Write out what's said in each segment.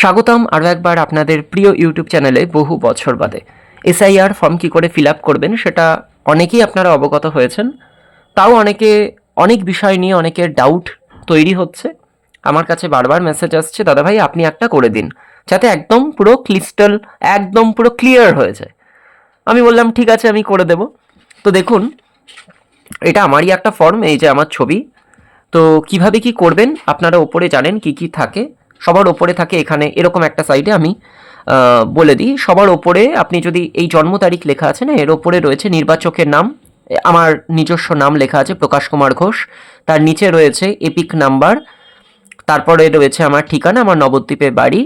স্বাগতম আরও একবার আপনাদের প্রিয় ইউটিউব চ্যানেলে বহু বছর বাদে। এসআইআর ফর্ম কী করে ফিল আপ করবেন সেটা অনেকেই আপনারা অবগত হয়েছেন। তাও অনেকে, অনেক বিষয় নিয়ে অনেকের ডাউট তৈরি হচ্ছে। আমার কাছে বারবার মেসেজ আসছে দাদাভাই আপনি একটা করে দিন, যাতে একদম পুরো ক্লিস্টাল একদম পুরো ক্লিয়ার হয়ে যায়। আমি বললাম, ঠিক আছে, আমি করে দেব। তো দেখুন, এটা আমারই একটা ফর্ম এই যে আমার ছবি। তো কীভাবে কি করবেন, আপনারা ওপরে জানেন কি কি থাকে। সবার ওপরে থাকে এখানে, এরকম একটা সাইডে আমি বলে দিই। সবার ওপরে আপনি যদি এই জন্ম তারিখ লেখা আছে না, এর ওপরে রয়েছে নির্বাচকের নাম আমার নিজস্ব নাম লেখা আছে প্রকাশ কুমার ঘোষ। তার নিচে রয়েছে এপিক নাম্বার তারপরে রয়েছে আমার ঠিকানা, আমার নবদ্বীপে বাড়ি।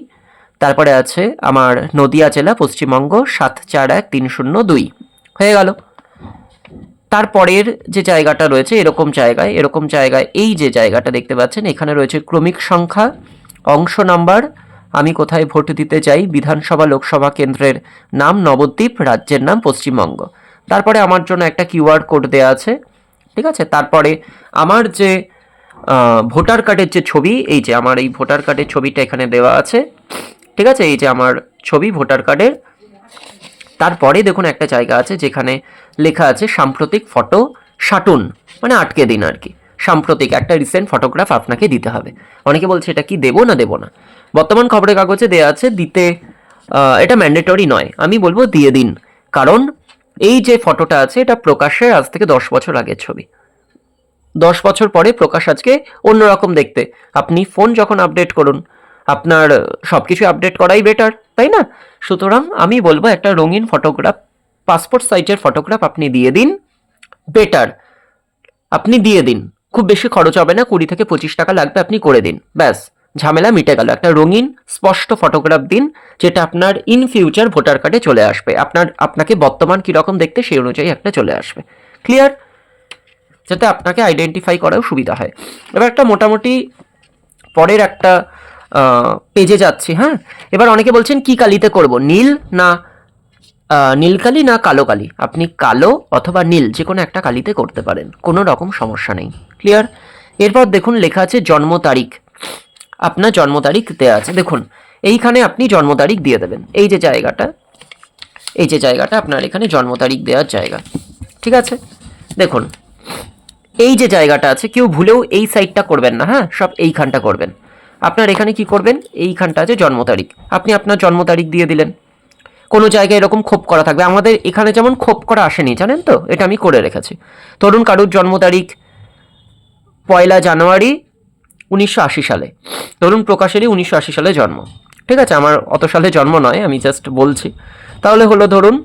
তারপরে আছে আমার নদিয়া জেলা, পশ্চিমবঙ্গ, সাত চার এক তিন শূন্য দুই। হয়ে গেল। তারপরের যে জায়গাটা রয়েছে, এরকম জায়গায় এরকম জায়গায়, এই যে জায়গাটা দেখতে পাচ্ছেন, এখানে রয়েছে ক্রমিক সংখ্যা। অংশ নাম্বার, আমি কোথায় ভোট দিতে চাই? বিধানসভা, লোকসভা কেন্দ্রের নাম নবদ্বীপ, রাজ্যের নাম পশ্চিমবঙ্গ। তারপরে আমার জন্য একটা কিউআর কোড দেওয়া আছে, ঠিক আছে? তারপরে আমার যে ভোটার কার্ডের যে ছবি, এই যে আমার এই ভোটার কার্ডের ছবিটা এখানে দেওয়া আছে, ঠিক আছে? এই যে আমার ছবি, ভোটার কার্ডের। তারপরে দেখুন একটা জায়গা আছে যেখানে লেখা আছে সাম্প্রতিক ফটো শাটুন মানে আটকে দিন আর কি। সাম্প্রতিক একটা রিসেন্ট ফটোগ্রাফ আপনাকে দিতে হবে। অনেকে বলছে, এটা কি দেবো না দেবো না? বর্তমান খবরের কাগজে দেওয়া আছে, দিতে এটা ম্যান্ডেটরি নয়। আমি বলব, দিয়ে দিন। কারণ, এই যে ফটোটা আছে, এটা প্রকাশের আজ থেকে দশ বছর আগের ছবি। দশ বছর পরে প্রকাশ আজকে অন্যরকম দেখতে। আপনি ফোন যখন আপডেট করুন, আপনার সব কিছু আপডেট করাই বেটার তাই না? সুতরাং আমি বলব, একটা রঙিন ফটোগ্রাফ পাসপোর্ট সাইজের ফটোগ্রাফ আপনি দিয়ে দিন বেটার আপনি দিয়ে দিন। খুব বেশি খরচ হবে না, কুড়ি থেকে পঁচিশ টাকা লাগবে আপনি করে দিন। ব্যাস, ঝামেলা মিটে গেল। একটা রঙিন, স্পষ্ট ফটোগ্রাফ দিন, যেটা আপনার ইন ফিউচার ভোটার কার্ডে চলে আসবে। আপনার, আপনাকে বর্তমান কীরকম দেখতে সেই অনুযায়ী একটা চলে আসবে। ক্লিয়ার যাতে আপনাকে আইডেন্টিফাই করাও সুবিধা হয়। এবার একটা মোটামুটি পরের একটা পেজে যাচ্ছি হ্যাঁ? এবার অনেকে বলছেন, কি কালিতে করব? নীল না আহ, নীল কালি না কালো কালি? আপনি কালো অথবা নীল যে কোনো একটা কালিতে করতে পারেন কোনো রকম সমস্যা নেই। ক্লিয়ার এরপর দেখুন লেখা আছে জন্ম তারিখ। আপনার জন্ম তারিখ দেওয়া আছে। দেখুন এইখানে আপনি জন্ম তারিখ দিয়ে দেবেন। এই যে জায়গাটা এই যে জায়গাটা আপনার এখানে জন্ম তারিখ দেওয়ার জায়গা। ঠিক আছে? দেখুন এই যে জায়গাটা আছে কেউ ভুলেও এই সাইডটা করবেন না হ্যাঁ? সব এইখানটা করবেন। আপনার এখানে কি করবেন? এইখানটা আছে জন্ম তারিখ। আপনি আপনার জন্ম তারিখ দিয়ে দিলেন। কোনো জায়গায় এরকম খোপ করা থাকবে। আমাদের এখানে যেমন খোপ করা আসেনি, জানেন তো? এটা আমি করে রেখেছি। ধরুন কারুর জন্ম তারিখ পয়লা জানুয়ারি উনিশশো আশি সালে। ধরুন প্রকাশেরই উনিশশো আশি সালে জন্ম। ঠিক আছে, আমার অত সালে জন্ম নয়, আমি জাস্ট বলছি। তাহলে হলো ধরুন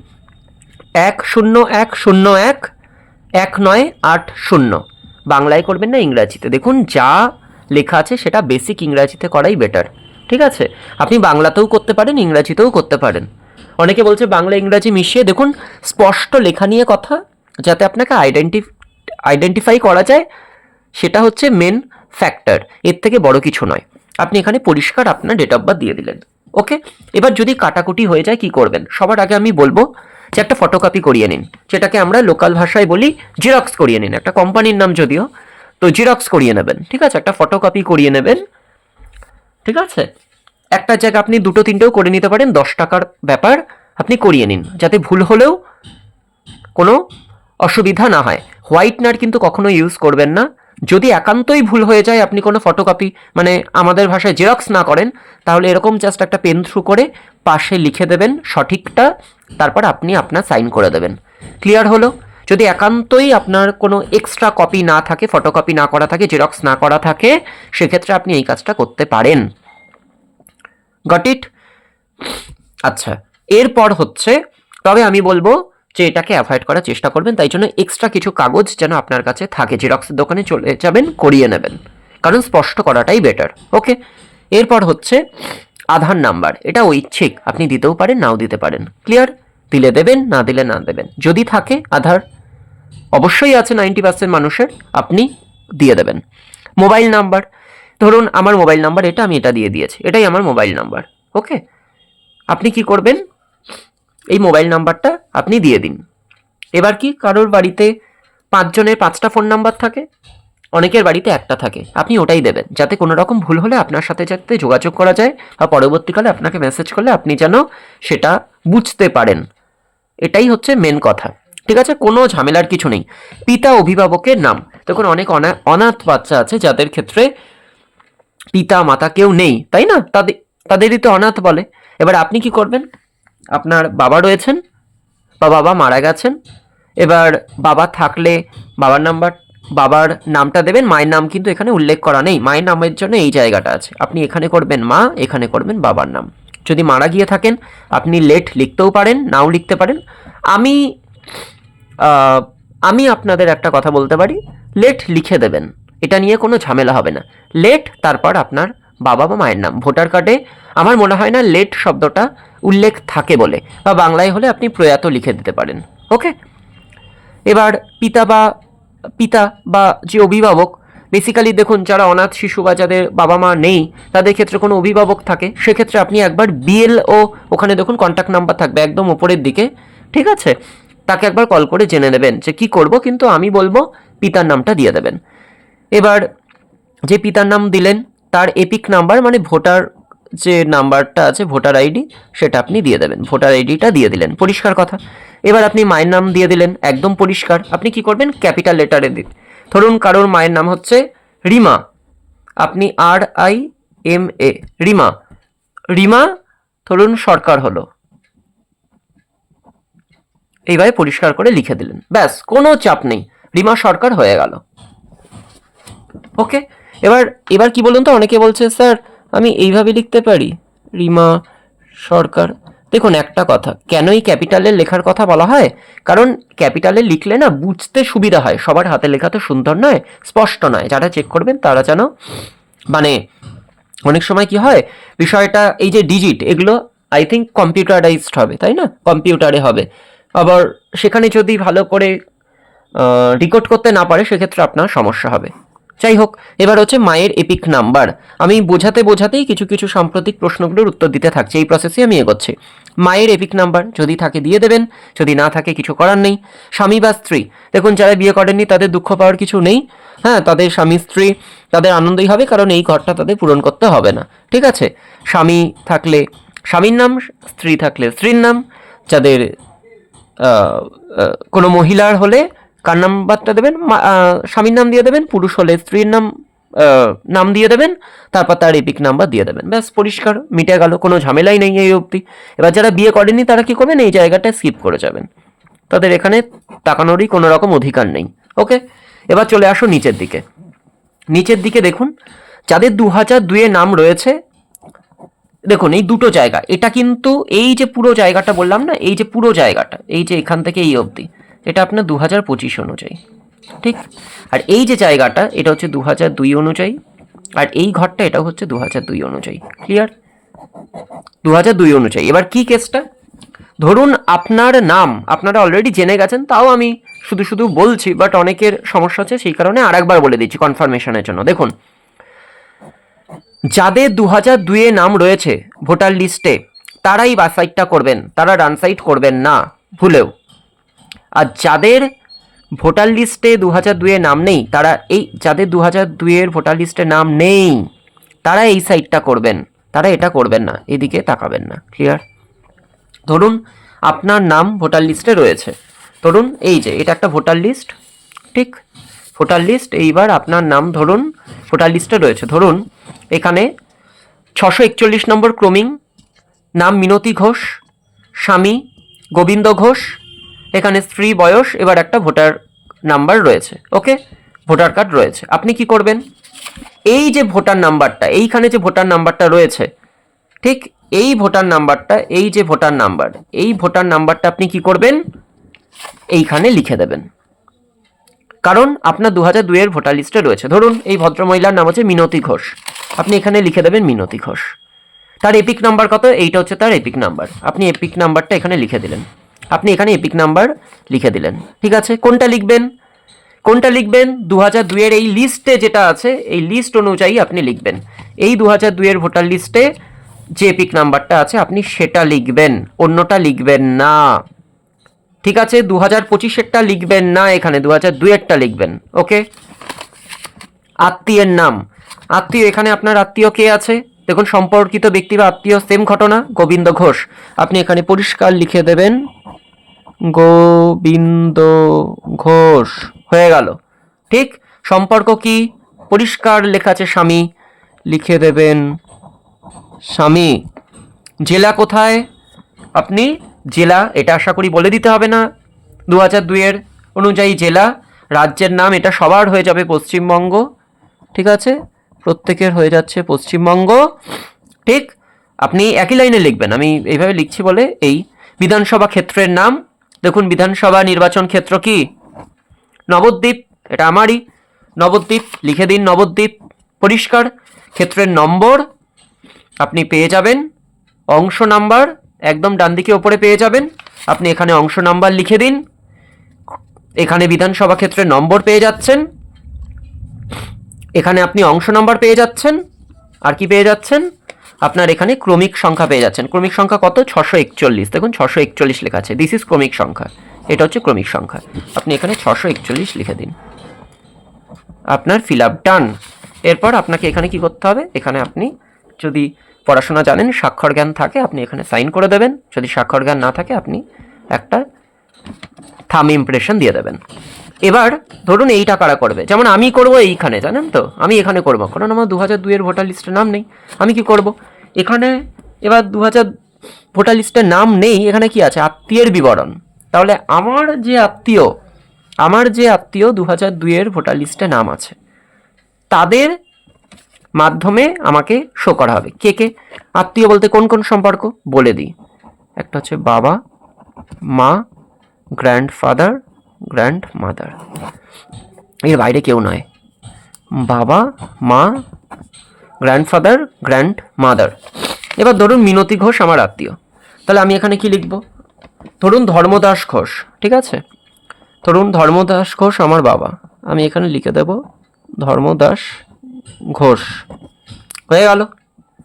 এক শূন্য এক শূন্য এক এক নয় আট শূন্য। বাংলায় করবেন না ইংরাজিতে। দেখুন যা লেখা আছে সেটা বেসিক ইংরাজিতে করাই বেটার ঠিক আছে? আপনি বাংলাতেও করতে পারেন, ইংরাজিতেও করতে পারেন। অনেকে বলছে বাংলা, ইংরাজি মিশিয়ে দেখুন, স্পষ্ট লেখা নিয়ে কথা, যাতে আপনাকে আইডেন্টি আইডেন্টিফাই করা যায়, সেটা হচ্ছে মেন ফ্যাক্টর এর থেকে বড় কিছু নয়। আপনি এখানে পরিষ্কার আপনার ডেট অফ বার্থ দিয়ে দিলেন ওকে এবার যদি কাটাকুটি হয়ে যায়, কি করবেন? সবার আগে আমি বলব যে একটা ফটোকপি করিয়ে নিন, যেটাকে আমরা লোকাল ভাষায় বলি জিরক্স করিয়ে নিন, একটা কোম্পানির নাম যদিও, তো জিরক্স করিয়ে নেবেন, ঠিক আছে? একটা ফটোকপি করিয়ে নেবেন, ঠিক আছে? একটা জায়গা আপনি দুটো, তিনটেও করে নিতে পারেন, দশ টাকার ব্যাপার আপনি করিয়ে নিন, যাতে ভুল হলেও কোনো অসুবিধা না হয়। হোয়াইটনার কিন্তু কখনো ইউজ করবেন না। যদি একান্তই ভুল হয়ে যায়, আপনি কোনো ফটোকপি মানে আমাদের ভাষায় জেরক্স না করেন, তাহলে এরকম জাস্ট একটা পেন থ্রু করে পাশে লিখে দেবেন সঠিকটা, তারপর আপনি আপনার সাইন করে দেবেন। ক্লিয়ার হলো? যদি একান্তই আপনার কোনো এক্সট্রা কপি না থাকে ফটোকপি না করা থাকে জেরক্স না করা থাকে, সেক্ষেত্রে আপনি এই কাজটা করতে পারেন। গট ইট আচ্ছা এরপর হচ্ছে, তবে আমি বলব যে এটাকে অ্যাভয়েড করার চেষ্টা করবেন, তাই জন্য এক্সট্রা কিছু কাগজ যেন আপনার কাছে থাকে জেরক্সের দোকানে চলে যাবেন, করিয়ে নেবেন। কারণ স্পষ্ট করাটাই বেটার ওকে এরপর হচ্ছে, আধার নাম্বার, এটা ঐচ্ছিক, আপনি দিতেও পারেন, নাও দিতে পারেন। ক্লিয়ার দিলে দেবেন, না দিলে না দেবেন। যদি থাকে, আধার অবশ্যই আছে নাইনটি পার্সেন্ট মানুষের, আপনি দিয়ে দেবেন। মোবাইল নাম্বার ধরুন আমার মোবাইল নাম্বার, এটা আমি এটা দিয়ে দিয়েছি, এটাই আমার মোবাইল নাম্বার, ওকে? আপনি কি করবেন? এই মোবাইল নাম্বারটা আপনি দিয়ে দিন। এবার কি কারোর বাড়িতে পাঁচজনের পাঁচটা ফোন নাম্বার থাকে? অনেকের বাড়িতে একটা থাকে, আপনি ওটাই দেবেন, যাতে কোনো রকম ভুল হলে আপনার সাথে যাতে যোগাযোগ করা যায় বা পরবর্তীকালে আপনাকে মেসেজ করলে আপনি যেন সেটা বুঝতে পারেন। এটাই হচ্ছে মেন কথা, ঠিক আছে? কোনো ঝামেলার কিছু নেই। পিতা অভিভাবকের নাম, দেখুন অনেক অনা, অনাথ বাচ্চা আছে যাদের ক্ষেত্রে পিতা মাতা কেউ নেই, তাই না? তাদের, তাদেরই তো অনাথ বলে। এবার আপনি কি করবেন? আপনার বাবা রয়েছেন, বা বাবা মারা গেছেন। এবার বাবা থাকলে বাবার নাম্বার, বাবার নামটা দেবেন, মায়ের নাম কিন্তু এখানে উল্লেখ করা নেই। মায়ের নামের জন্য এই জায়গাটা আছে। আপনি এখানে করবেন মা, এখানে করবেন বাবার নাম। যদি মারা গিয়ে থাকেন, আপনি লেট লিখতেও পারেন, নাও লিখতে পারেন। আমি আমি আপনাদের একটা কথা বলতে পারি। লেট লিখে দেবেন। এটা নিয়ে কোনো ঝামেলা হবে না। লেট তারপর আপনার বাবা বা মায়ের নাম। ভোটার কার্ডে আমার মনে হয় না লেট শব্দটা উল্লেখ থাকে বলে, বা বাংলায় হলে আপনি প্রয়াত লিখে দিতে পারেন। ওকে এবার পিতা বা পিতা বা যে অভিভাবক বেসিক্যালি দেখুন, যারা অনাথ শিশু বা যাদের বাবা মা নেই, তাদের ক্ষেত্রে কোনো অভিভাবক থাকে, সেক্ষেত্রে আপনি একবার বিএল ও ওখানে দেখুন কন্ট্যাক্ট নাম্বার থাকবে একদম ওপরের দিকে, ঠিক আছে? তাকে একবার কল করে জেনে নেবেন যে কি করব, কিন্তু আমি বলব পিতার নামটা দিয়ে দেবেন। এবার যে পিতার নাম দিলেন, তার এপিক নাম্বার মানে ভোটার যে নাম্বারটা আছে, ভোটার আইডি, সেটা আপনি দিয়ে দেবেন। ভোটার আইডিটা দিয়ে দিলেন। পরিষ্কার কথা। এবার আপনি মায়ের নাম দিয়ে দিলেন, একদম পরিষ্কার। আপনি কি করবেন? ক্যাপিটাল লেটারে দিন। ধরুন কারোর মায়ের নাম হচ্ছে রিমা। আপনি R I M A. Rima. Rima, ধরুন সরকার হলো। এইভাবে পরিষ্কার করে লিখে দিলেন। ব্যাস, কোনো চাপ নেই। রিমা সরকার হয়ে গেল। ওকে এবার এবার কি বলুন তো? অনেকে বলছে, স্যার, আমি এইভাবে লিখতে পারি? রিমা, সরকার। দেখুন, একটা কথা, কেনই ক্যাপিটালে লেখার কথা বলা হয়? কারণ ক্যাপিটালে লিখলে না বুঝতে সুবিধা হয়। সবার হাতে লেখা তো সুন্দর নয়, স্পষ্ট নয়। যারা চেক করবেন, তারা যেন মানে অনেক সময় কি হয়, বিষয়টা, এই যে ডিজিট এগুলো আই থিঙ্ক কম্পিউটারাইজড হবে, তাই না? কম্পিউটারে হবে। আবার সেখানে যদি ভালো করে রেকর্ড করতে না পারে, সেক্ষেত্রে আপনার সমস্যা হবে। যাই হোক এবার হচ্ছে মায়ের এপিক নাম্বার আমি বোঝাতে বোঝাতেই কিছু কিছু সাম্প্রতিক প্রশ্নগুলোর উত্তর দিতে থাকছি, এই প্রসেসে আমি এগোচ্ছি। মায়ের এপিক নাম্বার যদি থাকে দিয়ে দেবেন, যদি না থাকে কিছু করার নেই। স্বামী বা স্ত্রী, দেখুন যারা বিয়ে করেননি তাদের দুঃখ পাওয়ার কিছু নেই। হ্যাঁ তাদের স্বামী, স্ত্রী, তাদের আনন্দই হবে, কারণ এই ঘরটা তাদের পূরণ করতে হবে না। ঠিক আছে? স্বামী থাকলে স্বামীর নাম, স্ত্রী থাকলে স্ত্রীর নাম। যাদের কোনো মহিলার হলে কার নাম্বারটা দেবেন? স্বামীর নাম দিয়ে দেবেন, পুরুষ হলে স্ত্রীর নাম নাম দিয়ে দেবেন, তারপর তার এপিক নাম্বার দিয়ে দেবেন। ব্যাস, পরিষ্কার, মিটে গেল, কোনো ঝামেলাই নেই এই অবধি। এবার যারা বিয়ে করেনি তারা কি করবেন? এই জায়গাটা স্কিপ করে যাবেন। তাদের এখানে তাকানোরই কোনো রকম অধিকার নেই। ওকে? এবার চলে আসো নিচের দিকে। নিচের দিকে দেখুন, যাদের দু হাজার দুয়ে নাম রয়েছে, দেখুন এই দুটো জায়গা। এটা কিন্তু এই যে পুরো জায়গাটা বললাম না, এই যে পুরো জায়গাটা, এই যে এখান থেকে এই অবধি। এটা আপনার দু হাজার পঁচিশ অনুযায়ী, ঠিক? আর এই যে জায়গাটা, এটা হচ্ছে দু হাজার দুই অনুযায়ী, আর এই ঘরটা এটা হচ্ছে দু হাজার দুই অনুযায়ী ক্লিয়ার দু হাজার দুই অনুযায়ী। এবার কি কেসটা ধরুন আপনার নাম, আপনারা অলরেডি জেনে গেছেন, তাও আমি শুধু শুধু বলছি বাট অনেকের সমস্যা আছে সেই কারণে আরেকবার বলে দিচ্ছি কনফার্মেশনের জন্য। দেখুন, যাদের দু হাজার দুয়ে নাম রয়েছে ভোটার লিস্টে তারাই বা সাইডটা করবেন, তারা ডান সাইড করবেন না, ভুলেও। আর যাদের ভোটার লিস্টে দু হাজার দুয়ে নাম নেই, তারা এই যাদের দু হাজার দুয়ের ভোটার লিস্টে নাম নেই, তারা এই সাইডটা করবেন। তারা এটা করবেন না, এদিকে তাকাবেন না ক্লিয়ার ধরুন আপনার নাম ভোটার লিস্টে রয়েছে। ধরুন এই যে, এটা একটা ভোটার লিস্ট, ঠিক? ভোটার লিস্ট, এইবার আপনার নাম ধরুন ভোটার লিস্টে রয়েছে। ধরুন এখানে ছশো একচল্লিশ নম্বর ক্রমিং, নাম মিনতি ঘোষ, স্বামী গোবিন্দ ঘোষ এখানে স্ত্রী, বয়স, এবার একটা ভোটার নাম্বার রয়েছে, ওকে? ভোটার কার্ড রয়েছে। আপনি কি করবেন? এই যে ভোটার নাম্বারটা, এইখানে যে ভোটার নাম্বারটা রয়েছে, ঠিক এই ভোটার নাম্বারটা, এই যে ভোটার নাম্বার, এই ভোটার নাম্বারটা আপনি কি করবেন? এইখানে লিখে দেবেন। কারণ আপনার দু হাজার দুইয়ের ভোটার লিস্টে রয়েছে। ধরুন, এই ভদ্রমহিলার নাম হচ্ছে মিনতি ঘোষ। আপনি এখানে লিখে দেবেন মিনতি ঘোষ। তার এপিক নাম্বার কত? এইটা হচ্ছে তার এপিক নাম্বার। আপনি এপিক নাম্বারটা এখানে লিখে দিলেন। আপনি এখানে এপিক নাম্বার লিখে দিলেন। ঠিক আছে? কোনটা লিখবেন? কোনটা লিখবেন? দু হাজার দুইয়ের এই লিস্টে যেটা আছে, এই লিস্ট অনুযায়ী আপনি লিখবেন। এই দু হাজার দুইয়ের ভোটার লিস্টে যে এপিক নাম্বারটা আছে, আপনি সেটা লিখবেন। অন্যটা লিখবেন না। ঠিক আছে? দু হাজার পঁচিশেরটা লিখবেন না এখানে দু হাজার দুইয়েরটা লিখবেন। ওকে? আত্মীয়ের নাম। আত্মীয়, এখানে আপনার আত্মীয় কে আছে? দেখুন, সম্পর্কিত ব্যক্তি বা আত্মীয় সেম ঘটনা, গোবিন্দ ঘোষ। আপনি এখানে পরিষ্কার লিখে দেবেন। গোবিন্দ ঘোষ হয়ে গেল। ঠিক, সম্পর্ক কি? পরিষ্কার লেখা আছে স্বামী। লিখে দেবেন, স্বামী, জেলা কোথায়? আপনি জেলা এটা আশা করি বলে দিতে হবে না। দু হাজার দুইয়ের অনুযায়ী জেলা, রাজ্যের নাম এটা সবার হয়ে যাবে পশ্চিমবঙ্গ। ঠিক আছে? প্রত্যেকের হয়ে যাচ্ছে পশ্চিমবঙ্গ। ঠিক, আপনি একই লাইনে লিখবেন। আমি এইভাবে লিখছি বলে এই বিধানসভা ক্ষেত্রের নাম দেখুন, বিধানসভা নির্বাচন ক্ষেত্র কি? নবদ্বীপ, এটা আমারই। নবদ্বীপ, লিখে দিন নবদ্বীপ। পরিষ্কার, ক্ষেত্রের নম্বর আপনি পেয়ে যাবেন। অংশ নাম্বার একদম ডান দিকে ওপরে পেয়ে যাবেন। আপনি এখানে অংশ নাম্বার লিখে দিন। এখানে বিধানসভা ক্ষেত্রে নম্বর পেয়ে যাচ্ছেন। এখানে আপনি অংশ নাম্বার পেয়ে যাচ্ছেন। আর কি পেয়ে যাচ্ছেন? আপনার এখানে ক্রমিক সংখ্যা পেয়ে যাচ্ছেন। ক্রমিক সংখ্যা কত? ছশো একচল্লিশ। দেখুন, ছশো একচল্লিশ লেখা আছে। দিস ইজ ক্রমিক সংখ্যা। এটা হচ্ছে ক্রমিক সংখ্যা। আপনি এখানে ছশো একচল্লিশ লিখে দিন। আপনার ফিল আপ ডান এরপর আপনাকে এখানে কি করতে হবে? এখানে আপনি যদি পড়াশোনা জানেন, স্বাক্ষর জ্ঞান থাকে, আপনি এখানে সাইন করে দেবেন। যদি স্বাক্ষর জ্ঞান না থাকে, আপনি একটা থাম ইমপ্রেশন দিয়ে দেবেন। এবার ধরুন এইটা কারা করবে। যেমন আমি করব এইখানে, জানেন তো? আমি এখানে করব। কারণ আমার দু হাজার দুইয়ের ভোটার লিস্টে নাম নেই। আমি কি করব? এখানে এবার দু হাজার ভোটার লিস্টে নাম নেই, এখানে কি আছে? আত্মীয়ের বিবরণ। তাহলে আমার যে আত্মীয়, আমার যে আত্মীয় দু হাজার দুইয়ের ভোটার লিস্টে নাম আছে, তাদের মাধ্যমে আমাকে শো করা হবে। কে কে? আত্মীয় বলতে কোন কোন সম্পর্ক? বলে দিই। একটা হচ্ছে বাবা, মা গ্র্যান্ডফাদার গ্র্যান্ড মাদার এর বাইরে কেউ নয়। বাবা, মা গ্র্যান্ডফাদার গ্র্যান্ড মাদার এবার ধরুন মিনতি ঘোষ আমার আত্মীয়। তাহলে আমি এখানে কি লিখব? ধরুন ধর্মদাস ঘোষ, ঠিক আছে? ধরুন ধর্মদাস ঘোষ আমার বাবা। আমি এখানে লিখে দেব ধর্মদাস ঘোষ। হয়ে গেল।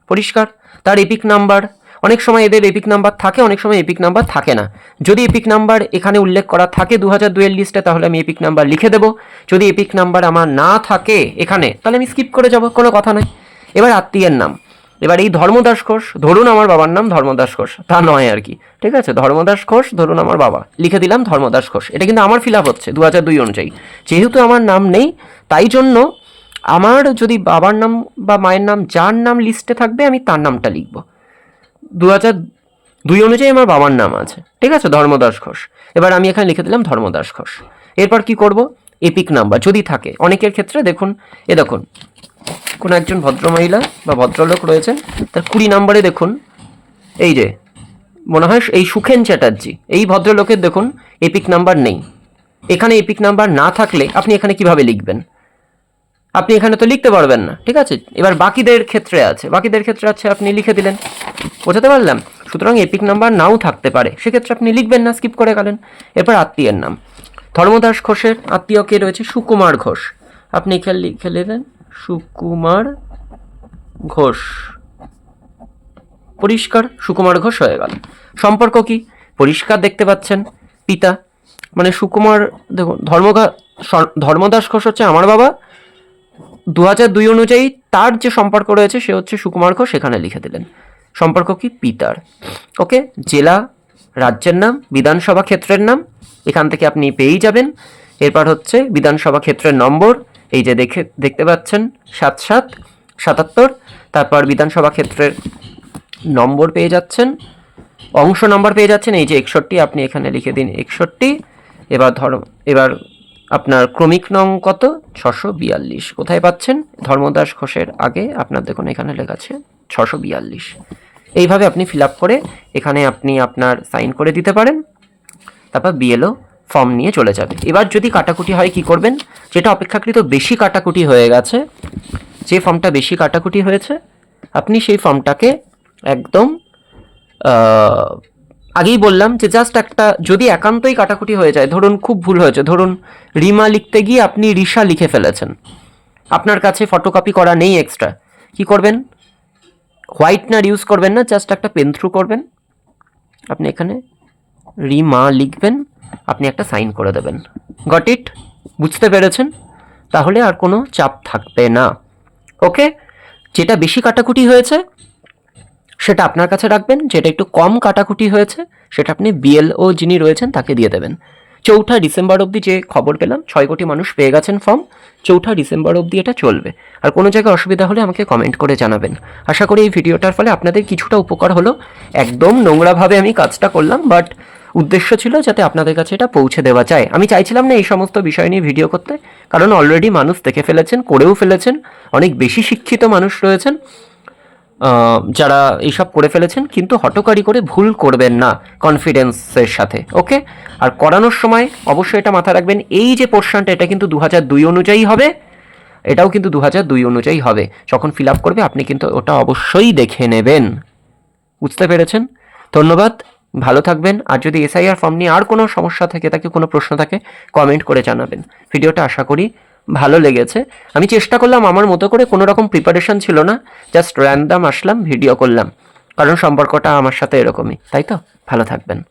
পরিষ্কার। তার এপিক নাম্বার অনেক সময় এদের এপিক নাম্বার থাকে, অনেক সময় এপিক নাম্বার থাকে না। যদি এপিক নাম্বার এখানে উল্লেখ করা থাকে দু হাজার দুয়ের লিস্টে তাহলে আমি এপিক নাম্বার লিখে দেবো। যদি এপিক নাম্বার আমার না থাকে এখানে, তাহলে আমি স্কিপ করে যাব, কোনো কথা নয় এবার আত্মীয়ের নাম। এবার এই ধর্মদাস ঘোষ, ধরুন আমার বাবার নাম ধর্মদাস ঘোষ, তা নয় আর কি, ঠিক আছে? ধর্মদাস ঘোষ, ধরুন আমার বাবা, লিখে দিলাম ধর্মদাস ঘোষ। এটা কিন্তু আমার ফিল আপ হচ্ছে দু হাজার দুই অনুযায়ী। যেহেতু আমার নাম নেই, তাই জন্য আমার যদি বাবার নাম বা মায়ের নাম, যার নাম লিস্টে থাকবে, আমি তার নামটা লিখব। দু হাজার দুই অনুযায়ী আমার বাবার নাম আছে, ঠিক আছে? ধর্মদাস ঘোষ। এবার আমি এখানে লিখে দিলাম ধর্মদাস ঘোষ। এরপর কি করব? এপিক নাম্বার যদি থাকে, অনেকের ক্ষেত্রে দেখুন, এ দেখুন কোনো একজন ভদ্রমহিলা বা ভদ্রলোক রয়েছেন, তার কুড়ি নম্বরে দেখুন, এই যে, মনে হয় এই সুখেন চ্যাটার্জি, এই ভদ্রলোকের দেখুন, এপিক নাম্বার নেই। এখানে এপিক নাম্বার না থাকলে আপনি এখানে কীভাবে লিখবেন? আপনি এখানে তো লিখতে পারবেন না, ঠিক আছে? এবার বাকিদের ক্ষেত্রে আছে, বাকিদের ক্ষেত্রে আছে, আপনি লিখে দিলেন। বোঝাতে পারলাম? সুতরাং এপিক নাম্বার নাও থাকতে পারে, সেক্ষেত্রে আপনি লিখবেন না, স্কিপ করে গেলেন। এরপর আত্মীয়ের নাম। ধর্মদাস ঘোষের আত্মীয় কে রয়েছে? সুকুমার ঘোষ। আপনি এখানে লিখে নেবেন সুকুমার ঘোষ। পরিষ্কার সুকুমার ঘোষ হয়ে গেল। সম্পর্ক কি? পরিষ্কার দেখতে পাচ্ছেন পিতা। মানে সুকুমার, দেখুন, ধর্মঘা ধর্মদাস ঘোষ হচ্ছে আমার বাবা। দু হাজার দুই অনুযায়ী তার যে সম্পর্ক রয়েছে, সে হচ্ছে সুকুমার ঘোষ, এখানে লিখে দিলেন। সম্পর্ক কি? পিতার। ওকে, জেলা, রাজ্যের নাম, বিধানসভা ক্ষেত্রের নাম, এখান থেকে আপনি পেয়েই যাবেন। এরপর হচ্ছে বিধানসভা ক্ষেত্রের নম্বর এই যে দেখে, দেখতে পাচ্ছেন, সাত সাত, সাতাত্তর, তারপর বিধানসভা ক্ষেত্রের নম্বর পেয়ে যাচ্ছেন, অংশ নম্বর পেয়ে যাচ্ছেন, এই যে একষট্টি, আপনি এখানে লিখে দিন একষট্টি, এবার ধর, এবার আপনার ক্রমিক নং কত? ছশো বিয়াল্লিশ, কোথায় পাচ্ছেন? ধর্মদাস ঘোষের আগে, আপনার দেখুন এখানে লেখা আছে, ছশো বিয়াল্লিশ। এইভাবে আপনি ফিল করে এখানে আপনি আপনার সাইন করে দিতে পারেন, তারপর বিএলও ফর্ম নিয়ে চলে যাবে। এবার যদি কাটাকুটি হয়, কি করবেন? যেটা অপেক্ষাকৃত বেশি কাটাকুটি হয়ে গেছে, যে ফর্মটা বেশি কাটাকুটি হয়েছে, আপনি সেই ফর্মটাকে একদম আগেই বললাম যে জাস্ট একটা, যদি একান্তই কাটাকুটি হয়ে যায়, ধরুন খুব ভুল হয়েছে, ধরুন রিমা লিখতে গিয়ে আপনি রিসা লিখে ফেলেছেন। আপনার কাছে ফটোকপি করা নেই এক্সট্রা কি করবেন? হোয়াইটনার ইউজ করবেন না জাস্ট একটা পেন থ্রু করবেন। আপনি এখানে রিমা লিখবেন। আপনি একটা সাইন করে দেবেন। গট ইট বুঝতে পেরেছেন? তাহলে আর কোনো চাপ থাকবে না। ওকে যেটা বেশি কাটাকুটি হয়েছে, সেটা আপনার কাছে রাখবেন। যেটা একটু কম কাটাকুটি হয়েছে, সেটা আপনি বিএলও যিনি রয়েছেন, তাকে দিয়ে দেবেন। চৌঠা ডিসেম্বর অবধি যে খবর পেলাম, ছয় কোটি মানুষ পেয়ে গেছেন ফর্ম চৌঠা ডিসেম্বর অবধি এটা চলবে। আর কোনো জায়গায় অসুবিধা হলে আমাকে কমেন্ট করে জানাবেন। আশা করি এই ভিডিওটার ফলে আপনাদের কিছুটা উপকার হলো। একদম নোংরাভাবে আমি কাজটা করলাম বাট উদ্দেশ্য ছিল যাতে আপনাদের কাছে এটা পৌঁছে দেওয়া যায়। আমি চাইছিলাম না এই সমস্ত বিষয় নিয়ে ভিডিও করতে, কারণ অলরেডি মানুষ দেখে ফেলেছেন, করেও ফেলেছেন, অনেক বেশি শিক্ষিত মানুষ রয়েছেন যারা এইসব করে ফেলেছেন, কিন্তু হটকারি করে ভুল করবেন না কনফিডেন্সের সাথে ওকে আর করানোর সময় অবশ্যই এটা মাথায় রাখবেন, এই যে পোর্শনটা এটা কিন্তু দু দুই অনুযায়ী হবে, এটাও কিন্তু দু দুই অনুযায়ী হবে। যখন ফিল আপ করবে, আপনি কিন্তু ওটা অবশ্যই দেখে নেবেন। বুঝতে পেরেছেন? ধন্যবাদ। ভালো থাকবেন। আর যদি এসআইআর ফর্ম নিয়ে আর কোনো সমস্যা থাকে, তাকে কোনো প্রশ্ন থাকে কমেন্ট করে জানাবেন। ভিডিওটা আশা করি ভালো লেগেছে। আমি চেষ্টা করলাম আমার মতো করে কোনো রকম প্রিপারেশন ছিল না। জাস্ট র্যান্ডাম আসলাম ভিডিও করলাম। কারণ সম্পর্কটা আমার সাথে এরকমই, তাই তো? ভালো থাকবেন।